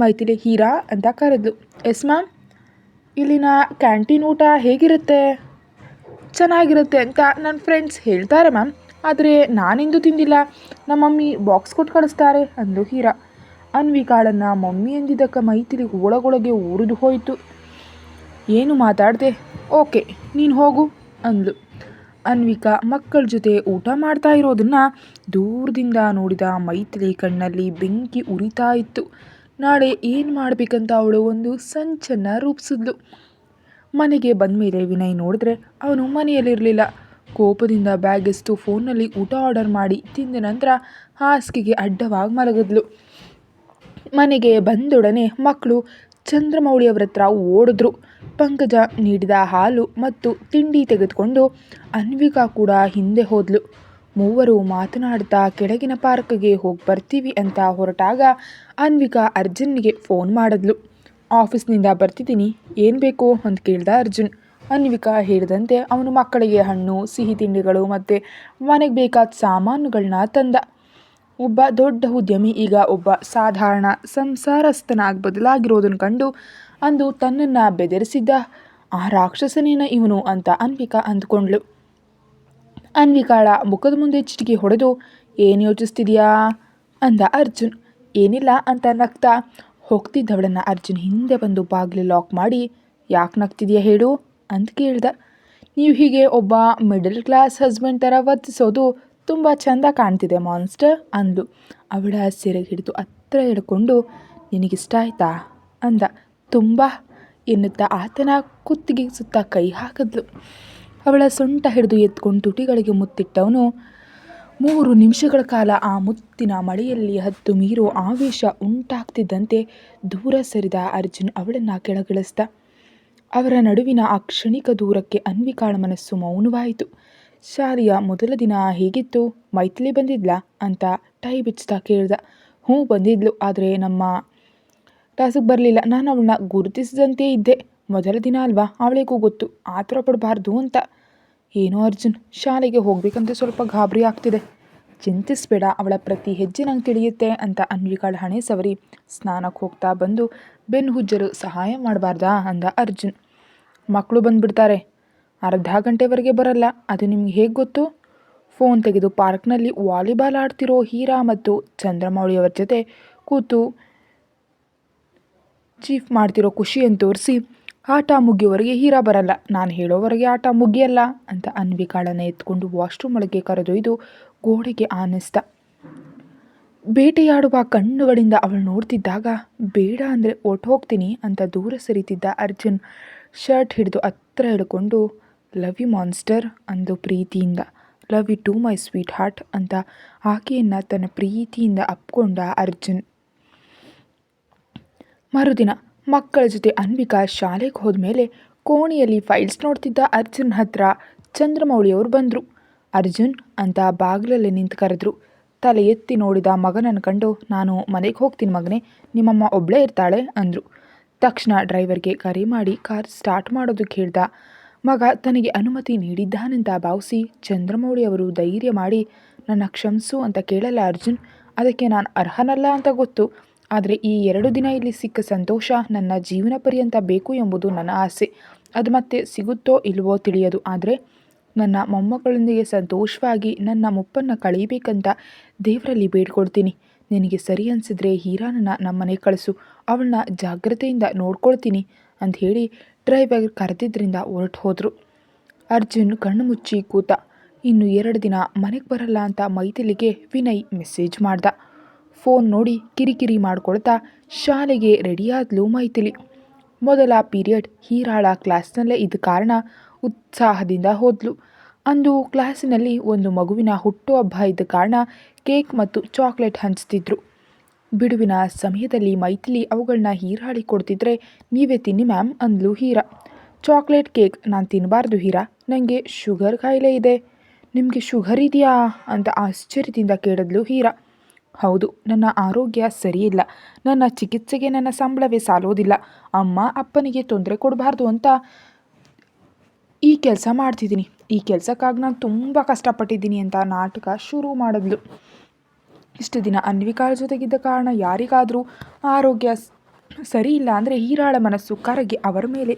ಮೈಥಿಲಿ ಹೀರಾ ಅಂತ ಕರೆದ್ಲು. ಎಸ್ ಮ್ಯಾಮ್, ಇಲ್ಲಿನ ಕ್ಯಾಂಟೀನ್ ಊಟ ಹೇಗಿರುತ್ತೆ? ಚೆನ್ನಾಗಿರುತ್ತೆ ಅಂತ ನನ್ನ ಫ್ರೆಂಡ್ಸ್ ಹೇಳ್ತಾರೆ ಮ್ಯಾಮ್. ಆದರೆ ನಾನಿಂದು ತಿಂದಿಲ್ಲ. ನಮ್ಮ ಮಮ್ಮಿ ಬಾಕ್ಸ್ ಕೊಟ್ಟು ಕಳಿಸ್ತಾರೆ ಅಂದು ಹೀರಾ. ಅನ್ವಿಕಾಳನ್ನು ಮಮ್ಮಿ ಎಂದಿದ್ದಕ್ಕೆ ಮೈಥಿಲಿ ಒಳಗೊಳಗೆ ಉರಿದು ಹೋಯಿತು. ಏನು ಮಾತಾಡ್ದೆ? ಓಕೆ, ನೀನು ಹೋಗು ಅಂದ್ಲು. ಅನ್ವಿಕಾ ಮಕ್ಕಳ ಜೊತೆ ಊಟ ಮಾಡ್ತಾ ಇರೋದನ್ನು ದೂರದಿಂದ ನೋಡಿದ ಮೈಥಿಲಿ ಕಣ್ಣಲ್ಲಿ ಬೆಂಕಿ ಉರಿತಾ ಇತ್ತು. ನಾಳೆ ಏನು ಮಾಡಬೇಕಂತ ಅವಳು ಒಂದು ಸಂಚನ್ನ ರೂಪಿಸಿದ್ಲು. ಮನೆಗೆ ಬಂದ ಮೇಲೆ ವಿನಯ್ ನೋಡಿದ್ರೆ ಅವನು ಮನೆಯಲ್ಲಿರಲಿಲ್ಲ. ಕೋಪದಿಂದ ಬ್ಯಾಗ್ ಫೋನ್ನಲ್ಲಿ ಊಟ ಆರ್ಡರ್ ಮಾಡಿ, ತಿಂದ ನಂತರ ಹಾಸಿಗೆಗೆ ಅಡ್ಡವಾಗಿ ಮಲಗಿದ್ಲು. ಮನೆಗೆ ಬಂದೊಡನೆ ಮಕ್ಕಳು ಚಂದ್ರಮೌಳಿಯವರ ಹತ್ರ ಓಡಿದ್ರು. ಪಂಕಜ ನೀಡಿದ ಹಾಲು ಮತ್ತು ತಿಂಡಿ ತೆಗೆದುಕೊಂಡು ಅನ್ವಿಕಾ ಕೂಡ ಹಿಂದೆ ಹೋದ್ಲು. ಮೂವರು ಮಾತನಾಡ್ತಾ ಕೆಳಗಿನ ಪಾರ್ಕ್ಗೆ ಹೋಗಿ ಬರ್ತೀವಿ ಅಂತ ಹೊರಟಾಗ ಅನ್ವಿಕಾ ಅರ್ಜುನ್ಗೆ ಫೋನ್ ಮಾಡಿದ್ಲು. ಆಫೀಸ್ನಿಂದ ಬರ್ತಿದ್ದೀನಿ, ಏನು ಬೇಕು? ಅಂತ ಕೇಳ್ದ ಅರ್ಜುನ್. ಅನ್ವಿಕಾ ಹೇಳಿದಂತೆ ಅವನು ಮಕ್ಕಳಿಗೆ ಹಣ್ಣು, ಸಿಹಿ ತಿಂಡಿಗಳು ಮತ್ತು ಮನೆಗೆ ಬೇಕಾದ ಸಾಮಾನುಗಳನ್ನ ತಂದ. ಒಬ್ಬ ದೊಡ್ಡ ಉದ್ಯಮಿ, ಈಗ ಒಬ್ಬ ಸಾಧಾರಣ ಸಂಸಾರಸ್ಥನಾಗಿ ಬದಲಾಗಿರೋದನ್ನು ಕಂಡು ಅಂದು ತನ್ನನ್ನು ಬೆದರಿಸಿದ್ದ ಆ ರಾಕ್ಷಸನೇನ ಇವನು ಅಂತ ಅನ್ವಿಕಾ ಅಂದ್ಕೊಂಡ್ಳು. ಅನ್ವಿಕಾಳ ಮುಖದ ಮುಂದೆ ಚಿಟಿಕೆ ಹೊಡೆದು, ಏನು ಯೋಚಿಸ್ತಿದೆಯಾ? ಅಂದ ಅರ್ಜುನ್. ಏನಿಲ್ಲ ಅಂತ ನಗ್ತಾ ಹೋಗ್ತಿದ್ದವಳನ್ನು ಅರ್ಜುನ್ ಹಿಂದೆ ಬಂದು ಬಾಗಿಲು ಲಾಕ್ ಮಾಡಿ, ಯಾಕೆ ನಗ್ತಿದೆಯಾ ಹೇಳು? ಅಂತ ಕೇಳ್ದ. ನೀವು ಹೀಗೆ ಒಬ್ಬ ಮಿಡಲ್ ಕ್ಲಾಸ್ ಹಸ್ಬೆಂಡ್ ಥರ ವರ್ತಿಸೋದು ತುಂಬ ಚೆಂದ ಕಾಣ್ತಿದೆ ಮಾನ್ಸ್ಟರ್ ಅಂದು ಅವಳ ಸೆರೆಗೆ ಹಿಡಿದು ಹತ್ರ ಹಿಡ್ಕೊಂಡು, ನಿನಗಿಷ್ಟ ಆಯ್ತಾ? ಅಂದ. ತುಂಬ, ಎನ್ನುತ್ತಾ ಆತನ ಕುತ್ತಿಗೆ ಸುತ್ತ ಕೈ ಹಾಕಿದ್ಲು. ಅವಳ ಸೊಂಟ ಹಿಡಿದು ಎತ್ಕೊಂಡು ತುಟಿಗಳಿಗೆ ಮುತ್ತಿಟ್ಟವನು, ಮೂರು ನಿಮಿಷಗಳ ಕಾಲ ಆ ಮುತ್ತಿನ ಮಳೆಯಲ್ಲಿ ಹತ್ತು ಮೀರೋ ಆವೇಶ ಉಂಟಾಗ್ತಿದ್ದಂತೆ ದೂರ ಸರಿದ ಅರ್ಜುನ್ ಅವಳನ್ನು ಕೆಳಗಿಳಿಸ್ದ. ಅವರ ನಡುವಿನ ಆ ಕ್ಷಣಿಕ ದೂರಕ್ಕೆ ಅನ್ವಿಕಾಳ ಮನಸ್ಸು ಮೌನವಾಯಿತು. ಶಾಲೆಯ ಮೊದಲ ದಿನ ಹೇಗಿತ್ತು? ಮೈಥಿಲಿ ಬಂದಿದ್ಲಾ? ಅಂತ ಟೈ ಬಿಚ್ತಾ ಕೇಳ್ದ. ಹ್ಞೂ, ಬಂದಿದ್ಲು. ಆದರೆ ನಮ್ಮ ಕ್ಲಾಸಿಗೆ ಬರಲಿಲ್ಲ. ನಾನು ಅವಳನ್ನ ಗುರುತಿಸಿದಂತೆ ಇದ್ದೆ. ಮೊದಲ ದಿನ ಅಲ್ವಾ? ಅವಳಿಗೂ ಗೊತ್ತು. ಆತರ ಪಡಬಾರ್ದು ಅಂತ. ಏನೋ ಅರ್ಜುನ್, ಶಾಲೆಗೆ ಹೋಗಬೇಕಂತ ಸ್ವಲ್ಪ ಗಾಬರಿ ಆಗ್ತಿದೆ. ಚಿಂತಿಸ್ಬೇಡ, ಅವಳ ಪ್ರತಿ ಹೆಜ್ಜೆ ನಂಗೆ ತಿಳಿಯುತ್ತೆ ಅಂತ ಅನ್ವಿಕಾಳ ಹಣೆ ಸವರಿ ಸ್ನಾನಕ್ಕೆ ಹೋಗ್ತಾ ಬಂದು ಬೆನ್ನು ಹುಜ್ಜರು ಸಹಾಯ ಮಾಡಬಾರ್ದಾ? ಅಂದ ಅರ್ಜುನ್. ಮಕ್ಕಳು ಬಂದುಬಿಡ್ತಾರೆ. ಅರ್ಧ ಗಂಟೆವರೆಗೆ ಬರಲ್ಲ. ಅದು ನಿಮ್ಗೆ ಹೇಗೆ ಗೊತ್ತು? ಫೋನ್ ತೆಗೆದು ಪಾರ್ಕ್ನಲ್ಲಿ ವಾಲಿಬಾಲ್ ಆಡ್ತಿರೋ ಹೀರಾ ಮತ್ತು ಚಂದ್ರಮೌಳಿಯವರ ಜೊತೆ ಕೂತು ಚೀಫ್ ಮಾಡ್ತಿರೋ ಖುಷಿಯನ್ನು ತೋರಿಸಿ, ಆಟ ಮುಗಿಯೋವರೆಗೆ ಹೀರಾ ಬರಲ್ಲ. ನಾನು ಹೇಳೋವರೆಗೆ ಆಟ ಮುಗಿಯಲ್ಲ ಅಂತ ಅನ್ವಿಕಾಳನ್ನು ಎತ್ಕೊಂಡು ವಾಶ್ರೂಮ್ ಒಳಗೆ ಕರೆದೊಯ್ದು ಗೋಡೆಗೆ ಆನಿಸ್ದ ಬೇಟೆಯಾಡುವ ಕಣ್ಣುಗಳಿಂದ ಅವಳು ನೋಡ್ತಿದ್ದಾಗ, ಬೇಡ ಅಂದರೆ ಒಟ್ಟು ಹೋಗ್ತೀನಿ ಅಂತ ದೂರ ಸರಿತಿದ್ದ ಅರ್ಜುನ್ ಶರ್ಟ್ ಹಿಡಿದು ಹತ್ರ ಹಿಡ್ಕೊಂಡು ಲವ್ ಯು ಮಾನ್ಸ್ಟರ್ ಅಂದು ಪ್ರೀತಿಯಿಂದ love you to my sweetheart ಅಂತ ಆಕೆಯನ್ನು ತನ್ನ ಪ್ರೀತಿಯಿಂದ ಅಪ್ಕೊಂಡ ಅರ್ಜುನ್. ಮರುದಿನ ಮಕ್ಕಳ ಜೊತೆ ಅನ್ವಿಕಾ ಶಾಲೆಗೆ ಹೋದ್ಮೇಲೆ ಕೋಣೆಯಲ್ಲಿ ಫೈಲ್ಸ್ ನೋಡ್ತಿದ್ದ ಅರ್ಜುನ್ ಹತ್ರ ಚಂದ್ರಮೌಳಿಯವರು ಬಂದರು. ಅರ್ಜುನ್ ಅಂತ ಬಾಗಿಲಲ್ಲಿ ನಿಂತು ಕರೆದ್ರು. ತಲೆ ಎತ್ತಿ ನೋಡಿದ ಮಗನನ್ನು ಕಂಡು, ನಾನು ಮನೆಗೆ ಹೋಗ್ತೀನಿ ಮಗನೇ, ನಿಮ್ಮಮ್ಮ ಒಬ್ಬಳೇ ಇರ್ತಾಳೆ ಅಂದರು. ತಕ್ಷಣ ಡ್ರೈವರ್ಗೆ ಕರೆ ಮಾಡಿ ಕಾರ್ ಸ್ಟಾರ್ಟ್ ಮಾಡೋದಕ್ಕೆ ಹೇಳ್ದ ಮಗ ತನಗೆ ಅನುಮತಿ ನೀಡಿದ್ದಾನೆಂತ ಭಾವಿಸಿ ಚಂದ್ರಮೌಳಿಯವರು ಧೈರ್ಯ ಮಾಡಿ, ನನ್ನ ಕ್ಷಮಿಸು ಅಂತ ಕೇಳಲ್ಲ ಅರ್ಜುನ್, ಅದಕ್ಕೆ ನಾನು ಅರ್ಹನಲ್ಲ ಅಂತ ಗೊತ್ತು. ಆದರೆ ಈ ಎರಡು ದಿನ ಇಲ್ಲಿ ಸಿಕ್ಕ ಸಂತೋಷ ನನ್ನ ಜೀವನ ಪರ್ಯಂತ ಬೇಕು ಎಂಬುದು ನನ್ನ ಆಸೆ. ಅದು ಮತ್ತೆ ಸಿಗುತ್ತೋ ಇಲ್ವೋ ತಿಳಿಯದು, ಆದರೆ ನನ್ನ ಮೊಮ್ಮಕ್ಕಳೊಂದಿಗೆ ಸಂತೋಷವಾಗಿ ನನ್ನ ಮುಪ್ಪನ್ನು ಕಳೀಬೇಕಂತ ದೇವರಲ್ಲಿ ಬೇಡ್ಕೊಡ್ತೀನಿ. ನಿನಗೆ ಸರಿ ಅನಿಸಿದ್ರೆ ಹೀರಾನನ್ನ ನಮ್ಮನೆ ಕಳಿಸು. ಅವಳನ್ನ ಜಾಗ್ರತೆಯಿಂದ ನೋಡ್ಕೊಳ್ತೀನಿ ಅಂತ ಹೇಳಿ ಡ್ರೈವರ್ ಕರೆದಿದ್ದರಿಂದ ಹೊರಟು ಹೋದರು. ಅರ್ಜುನ್ ಕಣ್ಣು ಮುಚ್ಚಿ ಕೂತ, ಇನ್ನು ಎರಡು ದಿನ ಮನೆಗೆ ಬರಲ್ಲ ಅಂತ ಮೈಥಿಲಿಗೆ ವಿನಯ್ ಮೆಸೇಜ್ ಮಾಡ್ದ. ಫೋನ್ ನೋಡಿ ಕಿರಿಕಿರಿ ಮಾಡ್ಕೊಳ್ತಾ ಶಾಲೆಗೆ ರೆಡಿಯಾದ್ಲು ಮೈಥಿಲಿ ಮೊದಲ ಪೀರಿಯಡ್ ಹೀರಾಳ ಕ್ಲಾಸ್ನಲ್ಲೇ ಇದ್ದ ಕಾರಣ ಉತ್ಸಾಹದಿಂದ ಹೋದ್ಲು. ಅಂದು ಕ್ಲಾಸಿನಲ್ಲಿ ಒಂದು ಮಗುವಿನ ಹುಟ್ಟುಹಬ್ಬ ಇದ್ದ ಕಾರಣ ಕೇಕ್ ಮತ್ತು ಚಾಕ್ಲೇಟ್ ಹಂಚ್ತಿದ್ರು. ಬಿಡುವಿನ ಸಮಯದಲ್ಲಿ ಮೈಥಿಲಿ ಅವುಗಳನ್ನ ಹೀರಾಳಿ ಕೊಡ್ತಿದ್ರೆ ನೀವೇ ತಿನ್ನಿ ಮ್ಯಾಮ್ ಅಂದ್ಲು ಹೀರಾ. ಚಾಕ್ಲೇಟ್ ಕೇಕ್ ನಾನು ತಿನ್ನಬಾರ್ದು ಹೀರಾ. ನನಗೆ ಶುಗರ್ ಕಾಯಿಲೆ ಇದೆ. ನಿಮಗೆ ಶುಗರ್ ಇದೆಯಾ? ಅಂತ ಆಶ್ಚರ್ಯದಿಂದ ಕೇಳಿದ್ಲು ಹೀರಾ. ಹೌದು, ನನ್ನ ಆರೋಗ್ಯ ಸರಿಯಿಲ್ಲ. ನನ್ನ ಚಿಕಿತ್ಸೆಗೆ ನನ್ನ ಸಂಬಳವೇ ಸಾಲೋದಿಲ್ಲ. ಅಮ್ಮ ಅಪ್ಪನಿಗೆ ತೊಂದರೆ ಕೊಡಬಾರ್ದು ಅಂತ ಈ ಕೆಲಸ ಮಾಡ್ತಿದ್ದೀನಿ. ಈ ಕೆಲಸಕ್ಕಾಗಿ ನಾನು ತುಂಬ ಕಷ್ಟಪಟ್ಟಿದ್ದೀನಿ ಅಂತ ನಾಟಕ ಶುರು ಮಾಡಿದ್ಲು. ಇಷ್ಟು ದಿನ ಅನ್ವಿಕಾಳ ಜೊತೆಗಿದ್ದ ಕಾರಣ ಯಾರಿಗಾದರೂ ಆರೋಗ್ಯ ಸರಿ ಇಲ್ಲ ಅಂದರೆ ಹೀರಾಳ ಮನಸ್ಸು ಕರಗಿ ಅವರ ಮೇಲೆ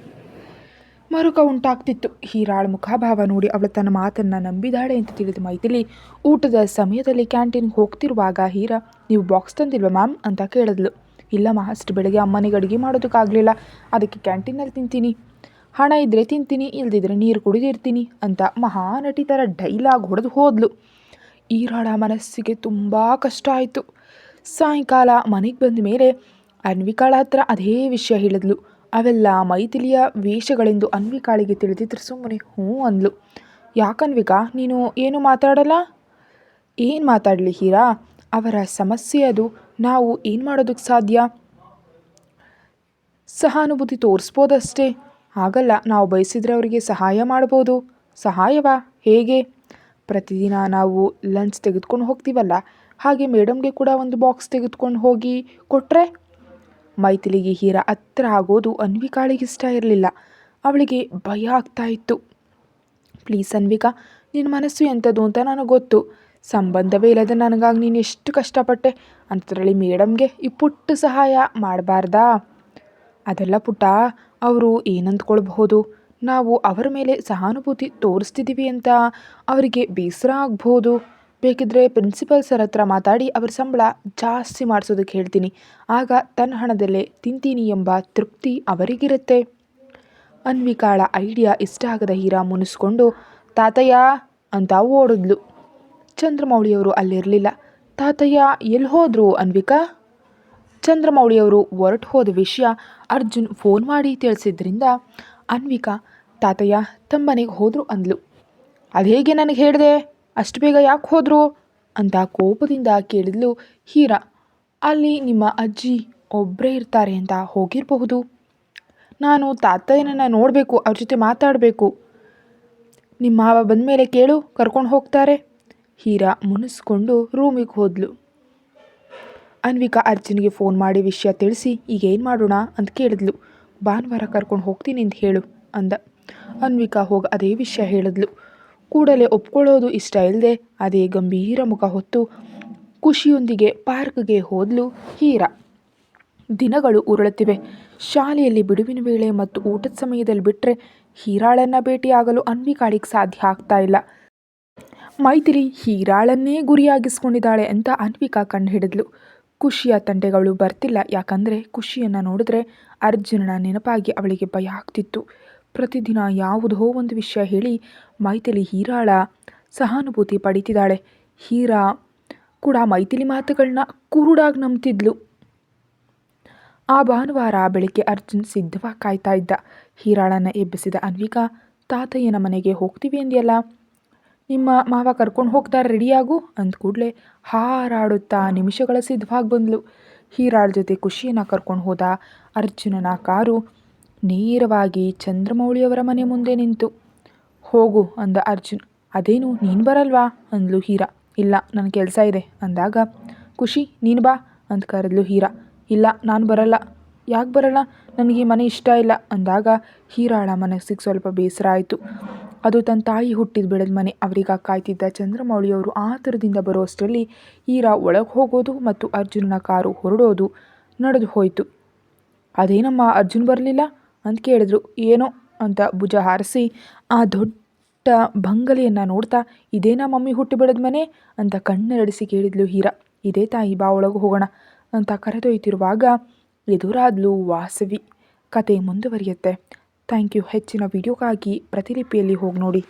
ಮರುಕ ಉಂಟಾಗ್ತಿತ್ತು. ಹೀರಾಳ ಮುಖಭಾವ ನೋಡಿ ಅವಳು ತನ್ನ ಮಾತನ್ನು ನಂಬಿದಾಳೆ ಅಂತ ತಿಳಿದ ಮೈಥಿಲಿ ಊಟದ ಸಮಯದಲ್ಲಿ ಕ್ಯಾಂಟೀನ್ಗೆ ಹೋಗ್ತಿರುವಾಗ, ಹೀರಾ, ನೀವು ಬಾಕ್ಸ್ ತಂದಿಲ್ವಾ ಮ್ಯಾಮ್? ಅಂತ ಕೇಳಿದ್ಲು. ಇಲ್ಲಮ್ಮ, ಅಷ್ಟು ಬೆಳಗ್ಗೆ ಅಮ್ಮನಿಗೆ ಅಡುಗೆ ಮಾಡೋದಕ್ಕಾಗಲಿಲ್ಲ. ಅದಕ್ಕೆ ಕ್ಯಾಂಟೀನಲ್ಲಿ ತಿಂತೀನಿ. ಹಣ ಇದ್ದರೆ ತಿಂತೀನಿ, ಇಲ್ದಿದ್ರೆ ನೀರು ಕುಡಿದಿರ್ತೀನಿ ಅಂತ ಮಹಾನಟಿ ಥರ ಡೈಲಾಗ್ ಹೊಡೆದು ಹೋದ್ಲು. ಈರಾಳ ಮನಸ್ಸಿಗೆ ತುಂಬ ಕಷ್ಟ ಆಯಿತು. ಸಾಯಂಕಾಲ ಮನೆಗೆ ಬಂದ ಮೇಲೆ ಅನ್ವಿಕಾಳ ಹತ್ರ ಅದೇ ವಿಷಯ ಹೇಳಿದ್ಲು. ಅವೆಲ್ಲ ಮೈಥಿಲಿಯ ವೇಷಗಳೆಂದು ಅನ್ವಿಕಾಳಿಗೆ ತಿಳಿದಿದ್ರು ಸುಮ್ಮನೆ ಹ್ಞೂ ಅಂದ್ಲು. ಯಾಕನ್ವಿಕಾ ನೀನು ಏನು ಮಾತಾಡಲ್ಲ? ಏನು ಮಾತಾಡಲಿ ಹೀರಾ? ಅವರ ಸಮಸ್ಯೆ ಅದು. ನಾವು ಏನು ಮಾಡೋದಕ್ಕೆ ಸಾಧ್ಯ? ಸಹಾನುಭೂತಿ ತೋರಿಸ್ಬೋದಷ್ಟೇ. ಆಗಲ್ಲ ನಾವು ಬಯಸಿದರೆ ಅವರಿಗೆ ಸಹಾಯ ಮಾಡ್ಬೋದು. ಸಹಾಯವಾ? ಹೇಗೆ? ಪ್ರತಿದಿನ ನಾವು ಲಂಚ್ ತೆಗೆದುಕೊಂಡು ಹೋಗ್ತೀವಲ್ಲ? ಹಾಗೆ ಮೇಡಮ್ಗೆ ಕೂಡ ಒಂದು ಬಾಕ್ಸ್ ತೆಗೆದುಕೊಂಡು ಹೋಗಿ ಕೊಟ್ಟರೆ ಮೈಥಿಲಿಗೆ ಹೀರಾ ಹತ್ರ ಆಗೋದು ಅನ್ವಿಕಾಳಿಗೆ ಇಷ್ಟ ಇರಲಿಲ್ಲ. ಅವಳಿಗೆ ಭಯ ಆಗ್ತಾ ಇತ್ತು. ಪ್ಲೀಸ್ ಅನ್ವಿಕಾ ನಿನ್ನ ಮನಸ್ಸು ಎಂಥದ್ದು ಅಂತ ನನಗೆ ಗೊತ್ತು. ಸಂಬಂಧವೇ ಇಲ್ಲದ ನನಗಾಗಿ ನೀನು ಎಷ್ಟು ಕಷ್ಟಪಟ್ಟೆ? ಅಂಥದ್ರಲ್ಲಿ ಮೇಡಮ್ಗೆ ಈ ಪುಟ್ಟ ಸಹಾಯ ಮಾಡಬಾರ್ದಾ? ಅದೆಲ್ಲ ಪುಟ್ಟ, ಅವರು ಏನಂದ್ಕೊಳ್ಬಹುದು? ನಾವು ಅವರ ಮೇಲೆ ಸಹಾನುಭೂತಿ ತೋರಿಸ್ತಿದ್ದೀವಿ ಅಂತ ಅವರಿಗೆ ಬೇಸರ ಆಗ್ಬೋದು. ಬೇಕಿದ್ರೆ ಪ್ರಿನ್ಸಿಪಲ್ ಸರ್ ಹತ್ರ ಮಾತಾಡಿ, ಅವ್ರ ಸಂಬಳ ಜಾಸ್ತಿ ಮಾಡಿಸೋದಕ್ಕೆ ಹೇಳ್ತೀನಿ. ಆಗ ತನ್ನ ಹಣದಲ್ಲೇ ತಿಂತೀನಿ ಎಂಬ ತೃಪ್ತಿ ಅವರಿಗಿರುತ್ತೆ. ಅನ್ವಿಕಾಳ ಐಡಿಯಾ ಇಷ್ಟ ಆಗದ ಹೀರಾ ಮುನಿಸ್ಕೊಂಡು, ತಾತಯ್ಯ ಅಂತ ಓಡಿದ್ಲು. ಚಂದ್ರಮೌಳಿಯವರು ಅಲ್ಲಿರಲಿಲ್ಲ. ತಾತಯ್ಯ, ಎಲ್ಲಿ ಹೋದರು ಅನ್ವಿಕಾ? ಚಂದ್ರಮೌಳಿಯವರು ಹೊರಟು ಹೋದ ವಿಷಯ ಅರ್ಜುನ್ ಫೋನ್ ಮಾಡಿ ತಿಳಿಸಿದ್ರಿಂದ, ಅನ್ವಿಕಾ ತಾತಯ್ಯ, ತಮ್ಮನೆಗೆ ಹೋದರು ಅಂದ್ಲು. ಅದು ಹೇಗೆ ನನಗೆ ಹೇಳಿದೆ? ಅಷ್ಟು ಬೇಗ ಯಾಕೆ ಹೋದರು? ಅಂತ ಕೋಪದಿಂದ ಕೇಳಿದ್ಲು ಹೀರಾ. ಅಲ್ಲಿ ನಿಮ್ಮ ಅಜ್ಜಿ ಒಬ್ಬರೇ ಇರ್ತಾರೆ ಅಂತ ಹೋಗಿರಬಹುದು. ನಾನು ತಾತಯ್ಯನನ್ನು ನೋಡಬೇಕು, ಅವ್ರ ಜೊತೆ ಮಾತಾಡಬೇಕು. ನಿಮ್ಮ ಮಾವ ಬಂದ ಮೇಲೆ ಕೇಳು, ಕರ್ಕೊಂಡು ಹೋಗ್ತಾರೆ. ಹೀರಾ ಮುನಿಸ್ಕೊಂಡು ರೂಮಿಗೆ ಹೋದ್ಲು. ಅನ್ವಿಕಾ ಅರ್ಜುನ್ಗೆ ಫೋನ್ ಮಾಡಿ ವಿಷಯ ತಿಳಿಸಿ ಈಗ ಏನು ಮಾಡೋಣ? ಅಂತ ಕೇಳಿದ್ಲು. ಭಾನುವಾರ ಕರ್ಕೊಂಡು ಹೋಗ್ತೀನಿ ಅಂತ ಹೇಳು, ಅಂದ. ಅನ್ವಿಕಾ ಹೋಗಿ ಅದೇ ವಿಷಯ ಹೇಳಿದ್ಲು. ಕೂಡಲೇ ಒಪ್ಕೊಳ್ಳೋದು ಇಷ್ಟ ಇಲ್ಲದೆ ಅದೇ ಗಂಭೀರ ಮುಖ ಹೊತ್ತು ಖುಷಿಯೊಂದಿಗೆ ಪಾರ್ಕ್ಗೆ ಹೋದ್ಲು ಹೀರಾ. ದಿನಗಳು ಉರುಳುತ್ತಿವೆ. ಶಾಲೆಯಲ್ಲಿ ಬಿಡುವಿನ ವೇಳೆ ಮತ್ತು ಊಟದ ಸಮಯದಲ್ಲಿ ಬಿಟ್ಟರೆ ಹೀರಾಳನ್ನು ಭೇಟಿಯಾಗಲು ಅನ್ವಿಕಾಳಿಗೆ ಸಾಧ್ಯ ಆಗ್ತಾ ಇಲ್ಲ. ಮೈತ್ರಿ ಹೀರಾಳನ್ನೇ ಗುರಿಯಾಗಿಸ್ಕೊಂಡಿದ್ದಾಳೆ ಅಂತ ಅನ್ವಿಕಾ ಕಂಡು ಹಿಡಿದ್ಲು. ಖುಷಿಯ ತಂಟೆಗಳು ಬರ್ತಿಲ್ಲ, ಯಾಕಂದರೆ ಖುಷಿಯನ್ನು ನೋಡಿದ್ರೆ ಅರ್ಜುನನ ನೆನಪಾಗಿ ಅವಳಿಗೆ ಭಯ ಆಗ್ತಿತ್ತು. ಪ್ರತಿದಿನ ಯಾವುದೋ ಒಂದು ವಿಷಯ ಹೇಳಿ ಮೈಥಿಲಿ ಹೀರಾಳ ಸಹಾನುಭೂತಿ ಪಡೀತಿದ್ದಾಳೆ. ಹೀರಾ ಕೂಡ ಮೈಥಿಲಿ ಮಾತುಗಳನ್ನ ಕುರುಡಾಗಿ ನಂಬ್ತಿದ್ಲು. ಆ ಭಾನುವಾರ ಬೆಳಿಗ್ಗೆ ಅರ್ಜುನ್ ಸಿದ್ಧವಾಗಿ ಕಾಯ್ತಾ ಇದ್ದ. ಹೀರಾಳನ್ನು ಎಬ್ಬಿಸಿದ ಅನ್ವಿಕಾ, ತಾತಯ್ಯನ ಮನೆಗೆ ಹೋಗ್ತೀವಿ ಅಂದ್ಯಲ್ಲ? ನಿಮ್ಮ ಮಾವ ಕರ್ಕೊಂಡು ಹೋಗ್ತಾರೆ ರೆಡಿಯಾಗು ಅಂದ ಕೂಡಲೇ ಹಾರಾಡುತ್ತಾ ನಿಮಿಷಗಳ ಸಿದ್ಧವಾಗಿ ಬಂದ್ಲು. ಹೀರಾಳ ಜೊತೆ ಖುಷಿಯನ್ನು ಕರ್ಕೊಂಡು ಹೋದ ಅರ್ಜುನನ ಕಾರು ನೇರವಾಗಿ ಚಂದ್ರಮೌಳಿಯವರ ಮನೆ ಮುಂದೆ ನಿಂತು, ಹೋಗು ಅಂದ ಅರ್ಜುನ್. ಅದೇನು, ನೀನು ಬರಲ್ವಾ? ಅಂದ್ಲು ಹೀರಾ. ಇಲ್ಲ ನನ್ನ ಕೆಲಸ ಇದೆ ಅಂದಾಗ, ಖುಷಿ, ನೀನು ಬಾ ಅಂತ ಕರೆದ್ಲು ಹೀರಾ. ಇಲ್ಲ, ನಾನು ಬರಲ್ಲ. ಯಾಕೆ ಬರಲ್ಲ? ನನಗೆ ಮನೆ ಇಷ್ಟ ಇಲ್ಲ ಅಂದಾಗ, ಹೀರಾಳ ಮನಸ್ಸಿಗೆ ಸ್ವಲ್ಪ ಬೇಸರ ಆಯಿತು. ಅದು ತನ್ನ ತಾಯಿ ಹುಟ್ಟಿದ ಬೆಳೆದ ಮನೆ. ಅವರಿಗ ಕಾಯ್ತಿದ್ದ ಚಂದ್ರಮೌಳಿಯವರು ಆತುರದಿಂದ ಬರೋ ಅಷ್ಟರಲ್ಲಿ, ಹೀರಾ ಒಳಗೆ ಹೋಗೋದು ಮತ್ತು ಅರ್ಜುನನ ಕಾರು ಹೊರಡೋದು ನಡೆದು ಹೋಯಿತು. ಅದೇನಮ್ಮ, ಅರ್ಜುನ್ ಬರಲಿಲ್ಲ? ಅಂತ ಕೇಳಿದ್ರು, ಏನೋ, ಅಂತ ಭುಜ ಹಾರಿಸಿ, ಆ ದೊಡ್ಡ ಬಂಗಲೆಯನ್ನು ನೋಡ್ತಾ ಇದೇನಾ ಮಮ್ಮಿ ಹುಟ್ಟಿ ಬಿಡದ ಮನೆ? ಅಂತ ಕಣ್ಣರಡಿಸಿ ಕೇಳಿದ್ಲು ಹೀರಾ. ಇದೇ ತಾಯಿ, ಬಾ ಒಳಗೆ ಹೋಗೋಣ, ಅಂತ ಕರೆದೊಯ್ತಿರುವಾಗ ಎದುರಾದ್ಲು ವಾಸವಿ. ಕತೆ ಮುಂದುವರಿಯುತ್ತೆ. Thank you. ಹೆಚ್ಚಿನ ವಿಡಿಯೋಗಾಗಿ ಪ್ರತಿಲಿಪಿಯಲ್ಲಿ ಹೋಗಿ ನೋಡಿ.